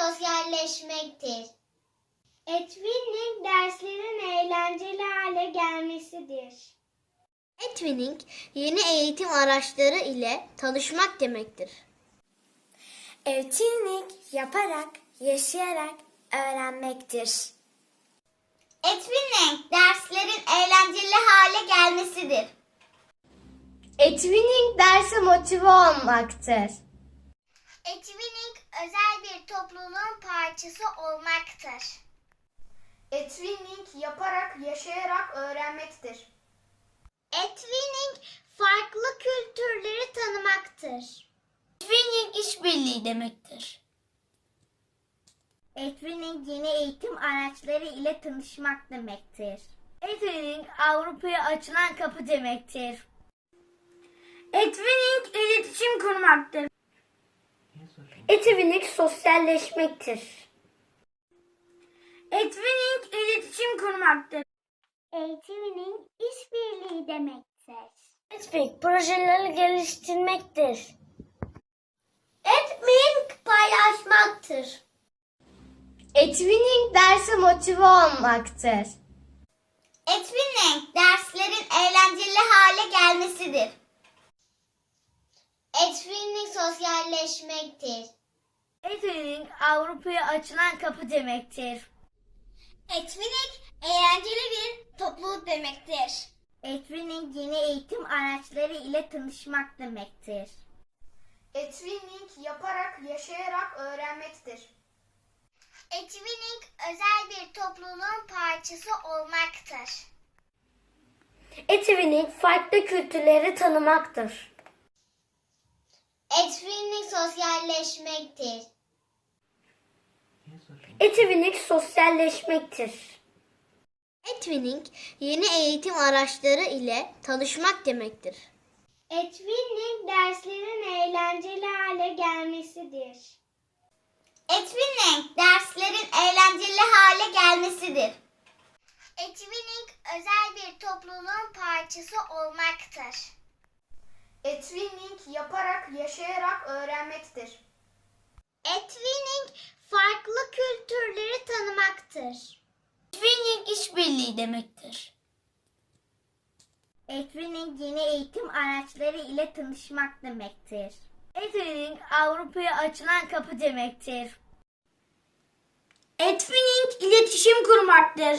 sosyalleşmektir. Etkinlik derslerin eğlenceli hale gelmesidir. Etwinning, yeni eğitim araçları ile tanışmak demektir. Etkinlik yaparak, yaşayarak öğrenmektir. Etkinlik derslerin eğlenceli hale gelmesidir. Etwinning derse motive olmaktır. Etkinlik özel bir topluluğun parçası olmaktır. Etwinning yaparak, yaşayarak öğrenmektir. Etkinlik farklı kültürleri tanımaktır. Etwinning işbirliği demektir. Etkinlik yeni eğitim araçları ile tanışmak demektir. Etwinning Avrupa'ya açılan kapı demektir. Etwinning iletişim kurmaktır. Etwinning sosyalleşmektir. Etwinning iletişim kurmaktır. Etkinlik işbirliği demektir. Etwinning projeleri geliştirmektir. Etkinlik paylaşmaktır. Etwinning derse motive olmaktır. Etkinlik derslerin eğlenceli hale gelmesidir. Etkinlik sosyalleşmektir. Etwinning Avrupa'ya açılan kapı demektir. Etkinlik eğlenceli bir topluluk demektir. Etkinlik yeni eğitim araçları ile tanışmak demektir. Etwinning yaparak, yaşayarak öğrenmektir. Etkinlik özel bir topluluğun parçası olmaktır. Etwinning farklı kültürleri tanımaktır. Etkinlik sosyalleşmektir. Etwinning sosyalleşmektir. Etwinning, yeni eğitim araçları ile tanışmak demektir. Etkinlik derslerin eğlenceli hale gelmesidir. Etkinlik derslerin eğlenceli hale gelmesidir. Etkinlik özel bir topluluğun parçası olmaktır. Etwinning yaparak, yaşayarak öğrenmektir. Etkinlik farklı kültürleri tanımaktır. Etwinning işbirliği demektir. Etkinlik yeni eğitim araçları ile tanışmak demektir. Etwinning Avrupa'ya açılan kapı demektir. Etwinning iletişim kurmaktır.